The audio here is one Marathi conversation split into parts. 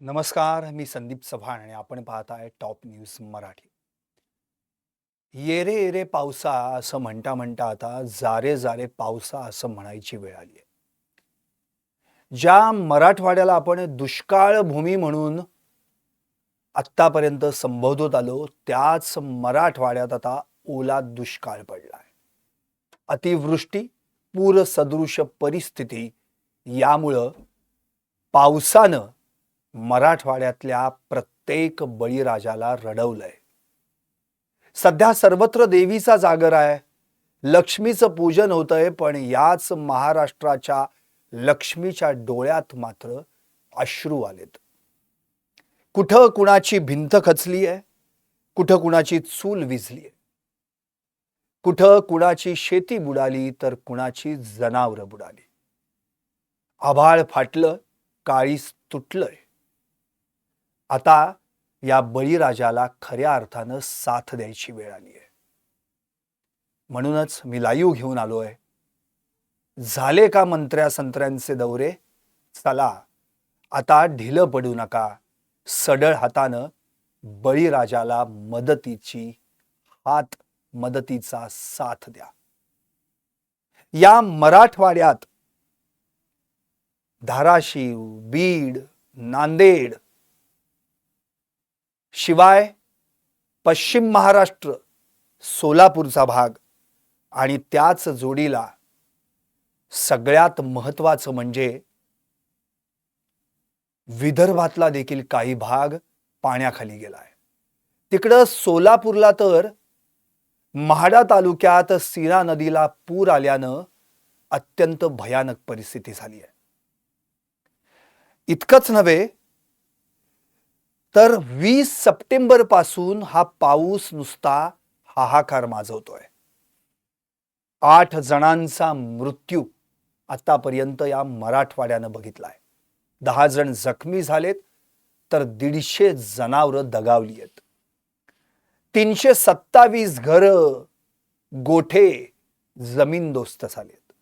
नमस्कार मी संदीप चव्हाण आणि आपण पाहत आहे टॉप न्यूज मराठी. येरे येरे पावसा असं म्हणता म्हणता आता जारे जारे पावसा असं म्हणायची वेळ आली आहे. ज्या मराठवाड्याला आपण दुष्काळ भूमी म्हणून आत्तापर्यंत संबोधत आलो त्याच मराठवाड्यात आता ओला दुष्काळ पडला आहे अतिवृष्टी पूरसदृश परिस्थिती यामुळं पावसानं मराठवाड्यातल्या प्रत्येक बळीराजाला रडवलंय. सध्या सर्वत्र देवीचा जागर आहे लक्ष्मीचं पूजन होतंय पण याच महाराष्ट्राच्या लक्ष्मीच्या डोळ्यात मात्र अश्रू आलेत. कुठं कुणाची भिंत खचली आहे कुठं कुणाची चूल विझली आहे कुठं कुणाची शेती बुडाली तर कुणाची जनावरं बुडाली. आभाळ फाटलं काळीस तुटलंय. आता या बळीराजाला खऱ्या अर्थानं साथ द्यायची वेळ आली आहे. म्हणूनच मी लाईव्ह घेऊन आलोय. झाले का मंत्र्या संत्र्यांचे दौरे? चला आता ढिलं पडू नका. सडळ हातानं बळीराजाला मदतीची हात मदतीचा साथ द्या. या मराठवाड्यात धाराशिव बीड नांदेड शिवाय पश्चिम महाराष्ट्र सोलापूरचा भाग आणि त्याच जोडीला सगळ्यात महत्वाचं म्हणजे विदर्भातला देखील काही भाग पाण्याखाली गेलाय. तिकडं सोलापूरला तर म्हाडा तालुक्यात सीना नदीला पूर आल्यानं अत्यंत भयानक परिस्थिती झाली आहे इतकंच नव्हे तर वीस सप्टेंबरपासून हा पाऊस नुसता हाहाकार माजवतोय. आठ जणांचा मृत्यू आतापर्यंत या मराठवाड्यानं बघितलाय. दहा जण जखमी झालेत तर दीडशे जनावरं दगावली आहेत. तीनशे सत्तावीस घर गोठे जमीनदोस्त झालेत.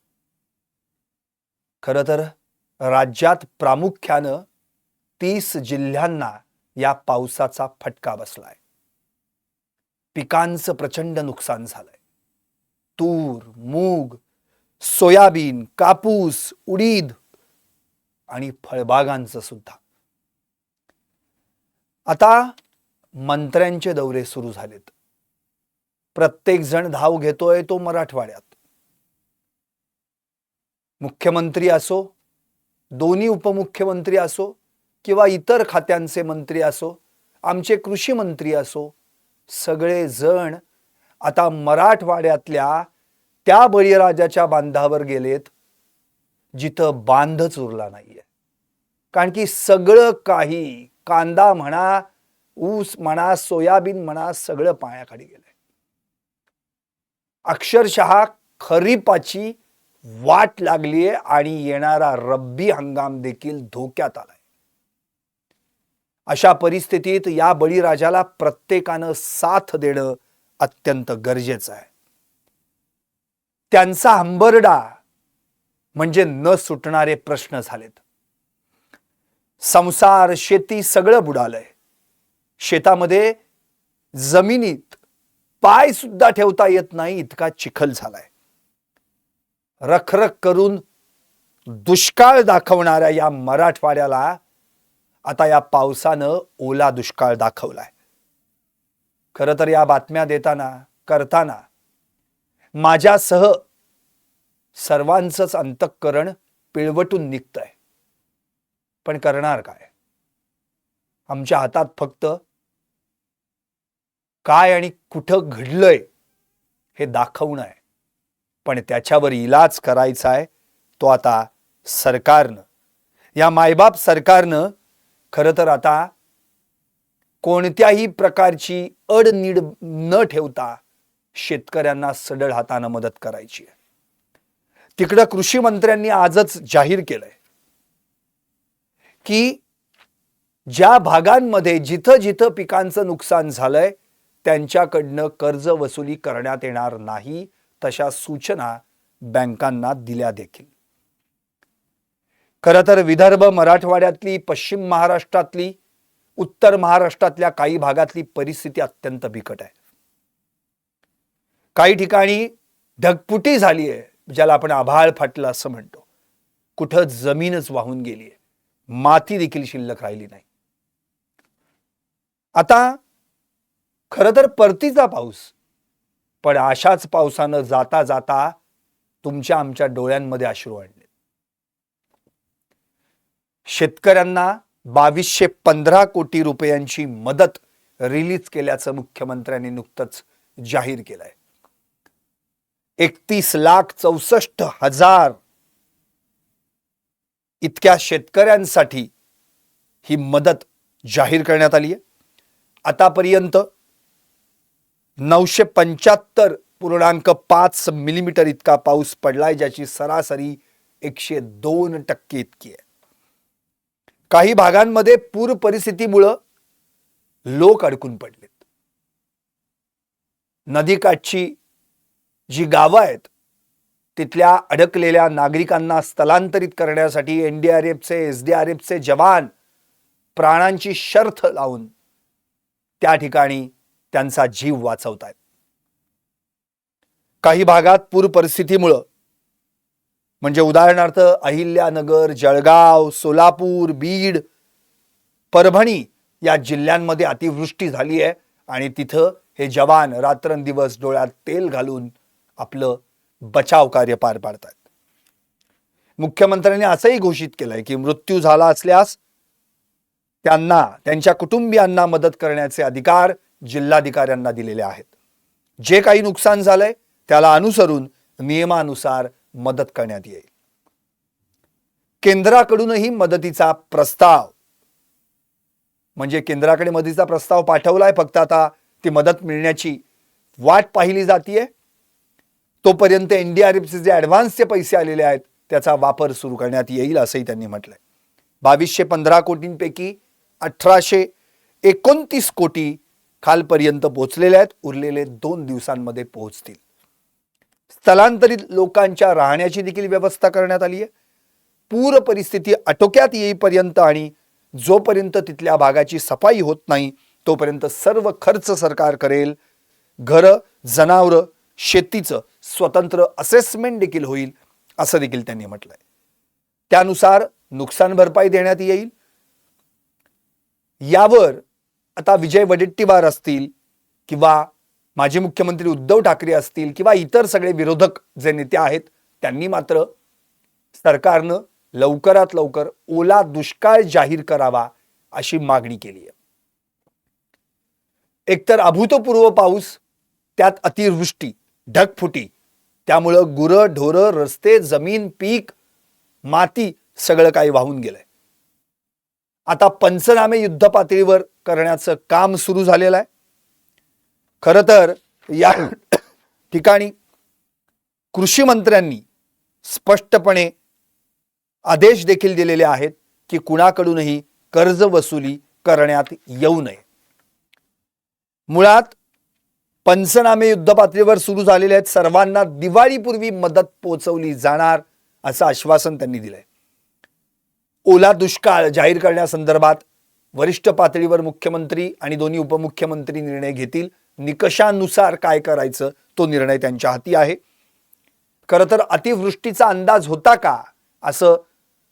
खर तर राज्यात प्रामुख्यानं तीस जिल्ह्यांना या पावसाचा फटका बसलाय. पिकांचं प्रचंड नुकसान झालंय. तूर मूग सोयाबीन कापूस उडीद आणि फळबागांचं सुद्धा. आता मंत्र्यांचे दौरे सुरू झालेत. प्रत्येक जण धाव घेतोय तो मराठवाड्यात. मुख्यमंत्री असो दोन्ही उपमुख्यमंत्री असो किंवा इतर खात्यांचे मंत्री असो आमचे कृषी मंत्री असो सगळे जण आता मराठवाड्यातल्या त्या बळीराजाच्या बांधावर गेलेत जिथं बांधच उरला नाहीये. कारण की सगळं काही कांदा म्हणा ऊस म्हणा सोयाबीन म्हणा सगळं पाण्याखाली गेलंय. अक्षरशः खरीपाची वाट लागलीये आणि येणारा रब्बी हंगाम देखील धोक्यात आलाय. अशा परिस्थितीत या बळीराजाला प्रत्येकानं साथ देणं अत्यंत गरजेचं आहे. त्यांचा हंबरडा म्हणजे न सुटणारे प्रश्न झालेत. संसार शेती सगळं बुडालंय. शेतामध्ये जमिनीत पाय सुद्धा ठेवता येत नाही इतका चिखल झालाय. रखरख करून दुष्काळ दाखवणाऱ्या या मराठवाड्याला आता या पावसानं ओला दुष्काळ दाखवलाय. खरं तर या बातम्या देताना करताना माझ्यासह सर्वांचंच अंतःकरण पिळवटून निघतंय. पण करणार काय? आमच्या हातात फक्त काय आणि कुठं घडलंय हे दाखवणं आहे. पण त्याच्यावर इलाज करायचा आहे तो आता सरकारनं. या मायबाप सरकारनं खरं तर आता कोणत्याही प्रकारची अडनीड न ठेवता शेतकऱ्यांना सडळ हातानं मदत करायची आहे. तिकडं कृषी मंत्र्यांनी आजच जाहीर केलंय की ज्या भागांमध्ये जिथं जिथं पिकांचं नुकसान झालंय त्यांच्याकडनं कर्ज वसुली करण्यात येणार नाही तशा सूचना बँकांना दिल्या देखील. खरं तर विदर्भ मराठवाड्यातली पश्चिम महाराष्ट्रातली उत्तर महाराष्ट्रातल्या काही भागातली परिस्थिती अत्यंत बिकट आहे. काही ठिकाणी ढगपुटी झाली आहे ज्याला आपण आभाळ फाटलं असं म्हणतो. कुठं जमीनच वाहून गेली आहे. माती देखील शिल्लक राहिली नाही. आता खरं तर परतीचा पाऊस पण अशाच पावसानं जाता जाता तुमच्या आमच्या डोळ्यांमध्ये अश्रू आणले. शेतकऱ्यांना बावीसशे पंधरा कोटी रुपयांची मदत रिलीज केल्याचं मुख्यमंत्र्यांनी नुकतंच जाहीर केलंय. एकतीस लाख चौसष्ट हजार इतक्या शेतकऱ्यांसाठी ही मदत जाहीर करण्यात आली आहे. आतापर्यंत नऊशे पंच्याहत्तर पूर्णांक पाच मिलीमीटर इतका पाऊस पडलाय ज्याची सरासरी एकशे दोन टक्के इतकी आहे. काही भागांमध्ये पूर परिस्थितीमुळं लोक अडकून पडलेत. नदीकाठची जी गावं आहेत तिथल्या अडकलेल्या नागरिकांना स्थलांतरित करण्यासाठी एन डी आर एफचे एस डी आर एफचे जवान प्राणांची शर्थ लावून त्या ठिकाणी त्यांचा जीव वाचवत आहेत काही भागात पूर परिस्थितीमुळं म्हणजे उदाहरणार्थ अहिल्यानगर जळगाव सोलापूर बीड परभणी या जिल्ह्यांमध्ये अतिवृष्टी झाली आहे आणि तिथं हे जवान रात्रंदिवस डोळ्यात तेल घालून आपलं बचाव कार्य पार पाडतात. मुख्यमंत्र्यांनी असंही घोषित केलंय की मृत्यू झाला असल्यास त्यांना त्यांच्या कुटुंबियांना मदत करण्याचे अधिकार जिल्हाधिकाऱ्यांना दिलेले आहेत. जे काही नुकसान झालंय त्याला अनुसरून नियमानुसार मदत करण्यात येईल. केंद्राकडूनही मदतीचा प्रस्ताव म्हणजे केंद्राकडे मदतीचा प्रस्ताव पाठवलाय फक्त आता ती मदत मिळण्याची वाट पाहिली जातीये. तोपर्यंत एनडीआरएफचे जे ॲडव्हान्सचे पैसे आलेले आहेत त्याचा वापर सुरू करण्यात येईल असंही त्यांनी म्हटलंय. बावीसशे पंधरा कोटींपैकी अठराशे एकोणतीस कोटी खालपर्यंत पोहोचलेले आहेत उरलेले दोन दिवसांमध्ये पोहोचतील. स्थलांतरित लोकांच्या राहण्याची देखील व्यवस्था करण्यात आली आहे. पूर परिस्थिती आटोक्यात येईपर्यंत आणि जोपर्यंत तिथल्या भागाची सफाई होत नाही तोपर्यंत सर्व खर्च सरकार करेल. घरं जनावरं शेतीचं स्वतंत्र असेसमेंट देखील होईल असं देखील त्यांनी म्हटलंय. त्यानुसार नुकसान भरपाई देण्यात येईल. यावर आता विजय वडेट्टीवार असतील किंवा माजी मुख्यमंत्री उद्धव ठाकरे असतील किंवा इतर सगळे विरोधक जे नेते आहेत त्यांनी मात्र सरकारनं लवकरात लवकर ओला दुष्काळ जाहीर करावा अशी मागणी केली आहे. एकतर अभूतपूर्व पाऊस त्यात अतिवृष्टी ढगफुटी त्यामुळं गुरं ढोरं रस्ते जमीन पीक माती सगळं काही वाहून गेलंय. आता पंचनामे युद्ध पातळीवर करण्याचं काम सुरू झालेलं आहे. खरं तर या ठिकाणी कृषी मंत्र्यांनी स्पष्टपणे आदेश देखील दिलेले आहेत की कुणाकडूनही कर्ज वसुली करण्यात येऊ नये. मुळात पंचनामे युद्ध पातळीवर सुरू झालेले आहेत. सर्वांना दिवाळीपूर्वी मदत पोहोचवली जाणार असं आश्वासन त्यांनी दिलंय. ओला दुष्काळ जाहीर करण्यासंदर्भात वरिष्ठ पातळीवर मुख्यमंत्री आणि दोन्ही उपमुख्यमंत्री निर्णय घेतील. निकषानुसार काय करायचं तो निर्णय त्यांच्या हाती आहे. खरं तर अतिवृष्टीचा अंदाज होता का? असं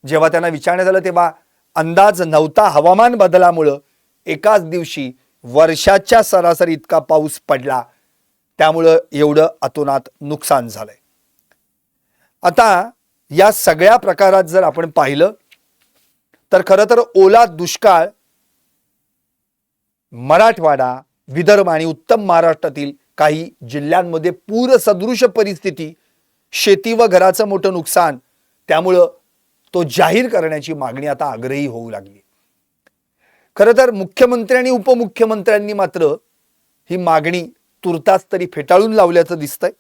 जेव्हा त्यांना विचारण्यात आलं तेव्हा अंदाज नव्हता हवामान बदलामुळं. एकाच दिवशी वर्षाच्या सरासरी इतका पाऊस पडला. त्यामुळं एवढं अतोनात नुकसान झालंय. आता या सगळ्या प्रकारात जर आपण पाहिलं तर खरं तर ओला दुष्काळ मराठवाडा विदर्भ आणि उत्तम महाराष्ट्रातील काही जिल्ह्यांमध्ये पूरसदृश परिस्थिती शेती व घराचं मोठं नुकसान त्यामुळं तो जाहीर करण्याची मागणी आता आग्रही होऊ लागली. खरं तर मुख्यमंत्री आणि उपमुख्यमंत्र्यांनी मात्र ही मागणी तुर्तास तरी फेटाळून लावल्याचं दिसतंय.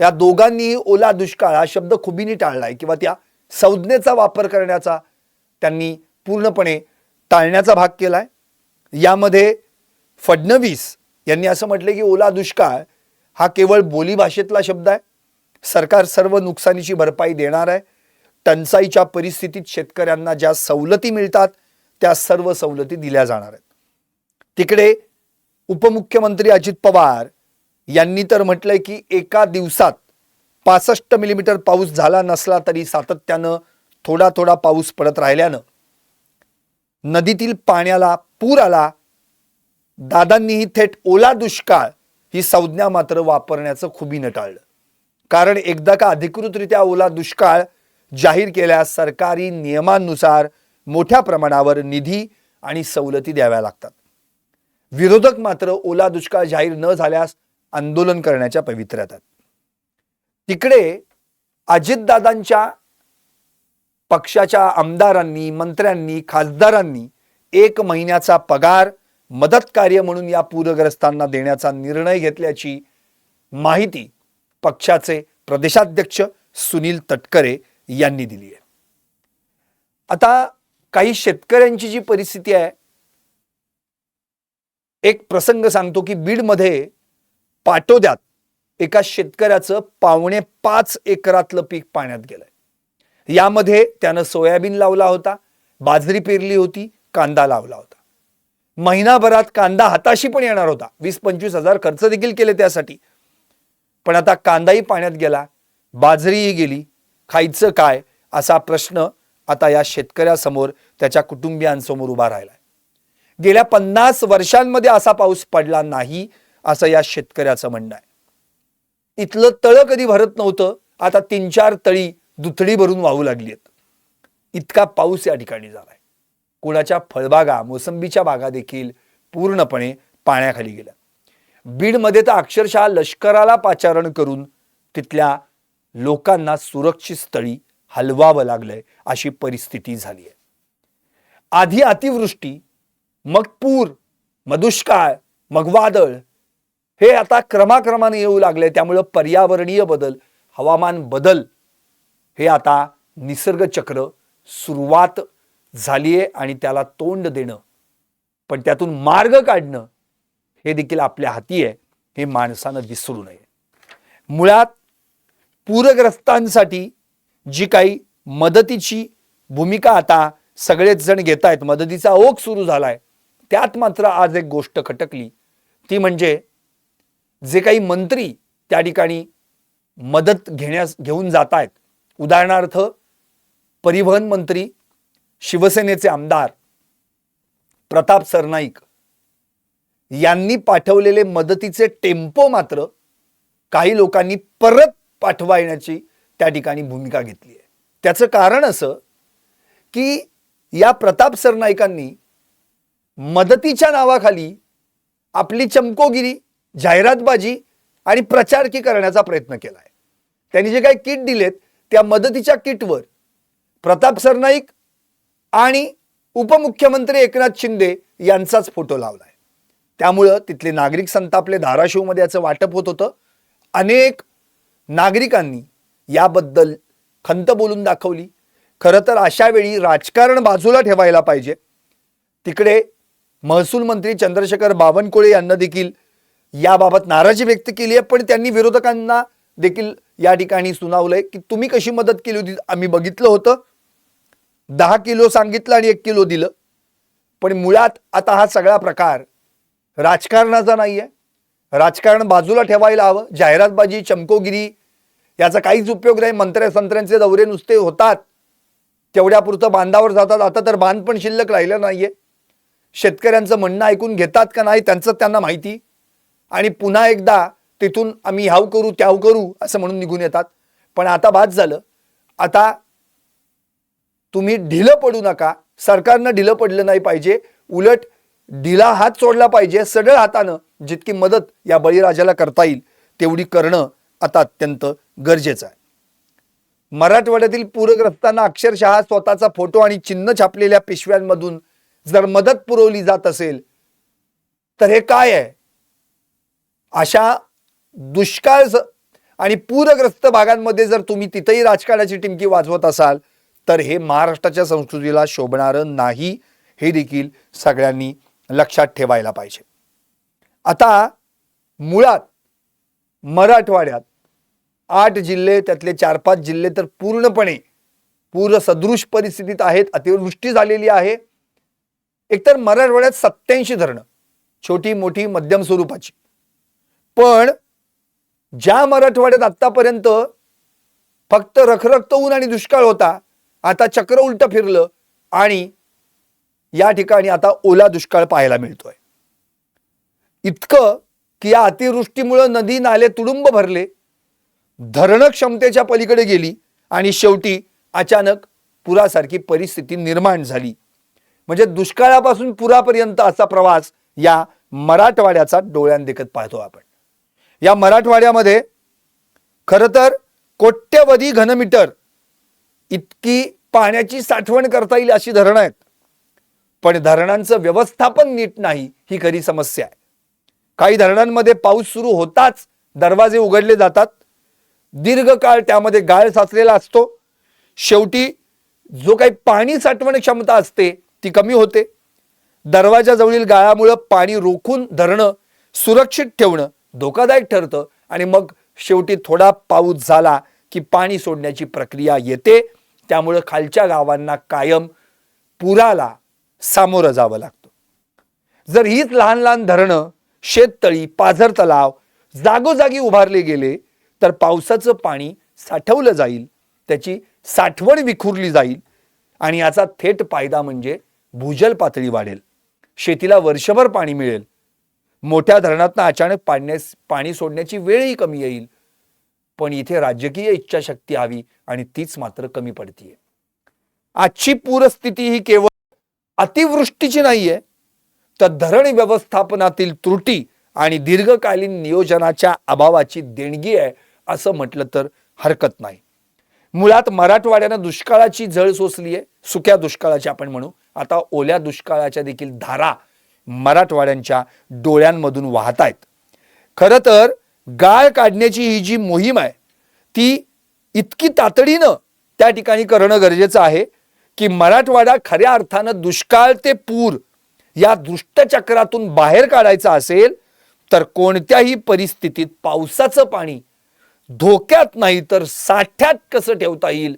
या दोघांनी ओला दुष्काळ हा शब्द खुबीने टाळलाय किंवा त्या संज्ञेचा वापर करण्याचा त्यांनी पूर्णपणे टाळण्याचा भाग केलाय. यामध्ये फडणवीस यांनी असं म्हटलं की ओला दुष्काळ हा केवळ बोलीभाषेतला शब्द आहे. सरकार सर्व नुकसानीची भरपाई देणार आहे. टंचाईच्या परिस्थितीत शेतकऱ्यांना ज्या सवलती मिळतात त्या सर्व सवलती दिल्या जाणार आहेत. तिकडे उपमुख्यमंत्री अजित पवार यांनी तर म्हटलंय की एका दिवसात पासष्ट मिलीमीटर पाऊस झाला नसला तरी सातत्यानं थोडा थोडा पाऊस पडत राहिल्यानं नदीतील पाण्याला पूर आला दादांनीही थेट ओला दुष्काळ ही संज्ञा मात्र वापरण्याचं खुबीनं टाळलं. कारण एकदा का अधिकृतरित्या ओला दुष्काळ जाहीर केल्यास सरकारी नियमांनुसार मोठ्या प्रमाणावर निधी आणि सवलती द्याव्या लागतात. विरोधक मात्र ओला दुष्काळ जाहीर न झाल्यास आंदोलन करण्याच्या पवित्र्यात आहेत. तिकडे अजितदादांच्या पक्षाच्या आमदारांनी मंत्र्यांनी खासदारांनी एक महिन्याचा पगार मदत कार्य म्हणून या पूरग्रस्तांना देण्याचा निर्णय घेतल्याची माहिती पक्षाचे प्रदेशाध्यक्ष सुनील तटकरे यांनी दिली आहे. आता काही शेतकऱ्यांची जी परिस्थिती आहे एक प्रसंग सांगतो की बीडमध्ये पाटोद्यात एका शेतकऱ्याचं पावणे पाच एकरातलं पीक पाण्यात गेलंय. यामध्ये त्यानं सोयाबीन लावला होता बाजरी पेरली होती कांदा लावला होता. महिनाभरात कांदा हाताशी पण येणार होता. वीस पंचवीस हजार खर्च देखील केले त्यासाठी. पण आता कांदाही पाण्यात गेला. बाजरीही गेली. खायचं काय? असा प्रश्न आता या शेतकऱ्यासमोर त्याच्या कुटुंबियांसमोर उभा राहिलाय. गेल्या पन्नास वर्षांमध्ये असा पाऊस पडला नाही असं या शेतकऱ्याचं म्हणणं आहे. इथलं तळं कधी भरत नव्हतं आता तीन चार तळी दुथडी भरून वाहू लागली आहेत. इतका पाऊस या ठिकाणी झालाय. कुणाच्या फळबागा मोसंबीच्या बागा देखील पूर्णपणे पाण्याखाली गेल्या. बीडमध्ये तर अक्षरशः लष्कराला पाचारण करून तिथल्या लोकांना सुरक्षित स्थळी हलवावं लागलंय अशी परिस्थिती झाली आहे. आधी अतिवृष्टी मग पूर मग दुष्काळ मग वादळ हे आता क्रमाक्रमाने येऊ लागले त्यामुळं पर्यावरणीय बदल हवामान बदल हे आता निसर्गचक्र सुरुवात झाली आहे आणि त्याला तोंड देणं पण त्यातून मार्ग काढणं हे देखील आपल्या हाती आहे हे माणसानं विसरू नये. मुळात पूरग्रस्तांसाठी जी काही मदतीची भूमिका आता सगळेच जण घेत आहेत मदतीचा ओघ सुरू झालाय त्यात मात्र आज एक गोष्ट खटकली. ती म्हणजे जे काही मंत्री त्या ठिकाणी मदत घेण्यास घेऊन जात आहेत उदाहरणार्थ परिवहन मंत्री शिवसेनेचे आमदार प्रताप सरनाईक यांनी पाठवलेले मदतीचे टेम्पो मात्र काही लोकांनी परत पाठवायण्याची त्या ठिकाणी भूमिका घेतली आहे. त्याचं कारण असं की या प्रताप सरनाईकांनी मदतीच्या नावाखाली आपली चमकोगिरी जाहिरातबाजी आणि प्रचारकी करण्याचा प्रयत्न केला आहे. त्यांनी जे काही किट दिलेत त्या मदतीच्या किटवर प्रताप सरनाईक आणि उपमुख्यमंत्री एकनाथ शिंदे यांचाच फोटो लावलाय. त्यामुळं तिथले नागरिक संतापले धाराशिवमध्ये याचं वाटप होत होतं. अनेक नागरिकांनी याबद्दल खंत बोलून दाखवली. खरं तर अशा वेळी राजकारण बाजूला ठेवायला पाहिजे. तिकडे महसूल मंत्री चंद्रशेखर बावनकुळे यांना देखील याबाबत नाराजी व्यक्त केली आहे पण त्यांनी विरोधकांना देखील या ठिकाणी सुनावलंय की तुम्ही कशी मदत केली होती आम्ही बघितलं होतं. दहा किलो सांगितलं आणि एक किलो दिलं. पण मुळात आता हा सगळा प्रकार राजकारणाचा नाही आहे राजकारण बाजूला ठेवायला हवं. जाहिरातबाजी चमकोगिरी याचा काहीच उपयोग नाही. मंत्र्या संत्र्यांचे दौरे नुसते होतात. तेवढ्यापुरतं बांधावर जातात. आता तर बांध पण शिल्लक राहिलं नाही आहे शेतकऱ्यांचं म्हणणं ऐकून घेतात का नाही त्यांचं त्यांना माहिती. आणि पुन्हा एकदा तिथून आम्ही ह्याव करू त्याव करू असं म्हणून निघून येतात. पण आता बाद झालं. आता तुम्ही ढिलं पडू नका. सरकारनं ढिलं पडलं नाही पाहिजे. उलट ढिला हात सोडला पाहिजे सडळ हातानं जितकी मदत या बळीराजाला करता येईल तेवढी करणं आता अत्यंत गरजेचं आहे. मराठवाड्यातील पूरग्रस्तांना अक्षरशः स्वतःचा फोटो आणि चिन्ह छापलेल्या पिशव्यांमधून जर मदत पुरवली जात असेल तर हे काय आहे? अशा दुष्काळ आणि पूरग्रस्त भागांमध्ये जर तुम्ही तिथेही राजकारणाची टिमकी वाजवत असाल तर हे महाराष्ट्राच्या संस्कृतीला शोभणारं नाही हे देखील सगळ्यांनी लक्षात ठेवायला पाहिजे. आता मुळात मराठवाड्यात आठ जिल्हे त्यातले चार पाच जिल्हे तर पूर्णपणे पूरसदृश परिस्थितीत आहेत अतिवृष्टी झालेली आहे. एकतर मराठवाड्यात सत्याऐंशी धरणं छोटी मोठी मध्यम स्वरूपाची. पण ज्या मराठवाड्यात आत्तापर्यंत फक्त रखरखत ऊन आणि दुष्काळ होता आता चक्र उलट फिरलं आणि या ठिकाणी आता ओला दुष्काळ पाहायला मिळतोय. इतकं की या अतिवृष्टीमुळं नदी नाले तुडुंब भरले. धरणं क्षमतेच्या पलीकडे गेली आणि शेवटी अचानक पुरासारखी परिस्थिती निर्माण झाली. म्हणजे दुष्काळापासून पुरापर्यंत असा प्रवास या मराठवाड्याचा डोळ्यांदेखत पाहतो आपण. या मराठवाड्यामध्ये खरं तर कोट्यवधी घनमीटर इतकी पाण्याची साठवण करता येईल अशी धरणं आहेत. पण धरणांचं व्यवस्थापन नीट नाही ही खरी समस्या आहे. काही धरणांमध्ये पाऊस सुरू होताच दरवाजे उघडले जातात. दीर्घकाळ त्यामध्ये गाळ साचलेला असतो. शेवटी जो काही पाणी साठवण क्षमता असते ती कमी होते. दरवाजाजवळील गाळामुळं पाणी रोखून धरणं सुरक्षित ठेवणं धोकादायक ठरतं आणि मग शेवटी थोडा पाऊस झाला की पाणी सोडण्याची प्रक्रिया येते. त्यामुळं खालच्या गावांना कायम पुराला सामोरं जावं लागतं. जर हीच लहान लहान धरणं शेततळी पाझर तलाव जागोजागी उभारले गेले तर पावसाचं पाणी साठवलं जाईल त्याची साठवण विखुरली जाईल आणि याचा थेट फायदा म्हणजे भूजल पातळी वाढेल. शेतीला वर्षभर पाणी मिळेल. मोठ्या धरणातनं अचानक पाडण्यास पाणी सोडण्याची वेळही कमी येईल. पण इथे राजकीय इच्छाशक्ती हवी आणि तीच मात्र कमी पडतीये. आजची पूरस्थिती ही केवळ अतिवृष्टीची नाहीये तर धरण व्यवस्थापनातील त्रुटी आणि दीर्घकालीन नियोजनाच्या अभावाची देणगी आहे असं म्हटलं तर हरकत नाही. मुळात मराठवाड्यानं दुष्काळाची झळ सोसली आहे सुक्या दुष्काळाची आपण म्हणू. आता ओल्या दुष्काळाच्या देखील धारा मराठवाड्यांच्या डोळ्यांमधून वाहत आहेत खरं तर गाळ काढण्याची ही जी मोहीम आहे ती इतकी तातडीनं त्या ठिकाणी करणं गरजेचं आहे की मराठवाडा खऱ्या अर्थानं दुष्काळ ते पूर या दुष्टचक्रातून बाहेर काढायचा असेल तर कोणत्याही परिस्थितीत पावसाचं पाणी धोक्यात नाही तर साठ्यात कसं ठेवता येईल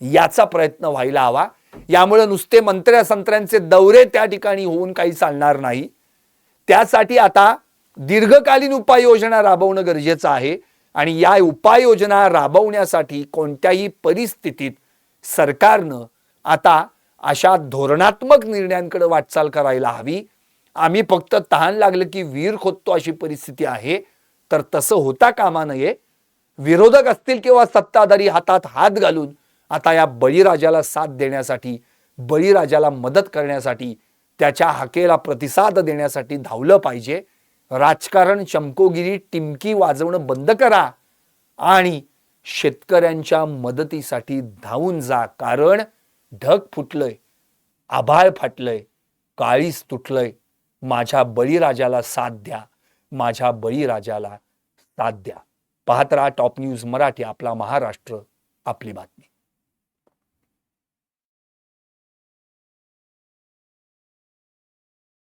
याचा प्रयत्न व्हायला हवा. यामुळे नुसते मंत्र्या संत्र्यांचे दौरे त्या ठिकाणी होऊन काही चालणार नाही. त्यासाठी आता दीर्घकालीन उपाययोजना राबवणं गरजेचं आहे आणि या उपाययोजना राबवण्यासाठी कोणत्याही परिस्थितीत सरकारनं आता अशा धोरणात्मक निर्णयांकडे वाटचाल करायला हवी. आम्ही फक्त तहान लागलं की वीर खोदतो अशी परिस्थिती आहे. तर तसं होता कामा नये. विरोधक असतील किंवा सत्ताधारी हातात हात घालून आता या बळीराजाला साथ देण्यासाठी बळीराजाला मदत करण्यासाठी त्याच्या हाकेला प्रतिसाद देण्यासाठी धावलं पाहिजे. राजकारण चमकोगिरी टिमकी वाजवणं बंद करा आणि शेतकऱ्यांच्या मदतीसाठी धावून जा. कारण ढग फुटलंय आभाळ फाटलंय काळीस तुटलंय. माझ्या बळीराजाला साथ द्या. माझ्या बळीराजाला साथ द्या. पाहत राहा टॉप न्यूज मराठी आपला महाराष्ट्र आपली बातमी.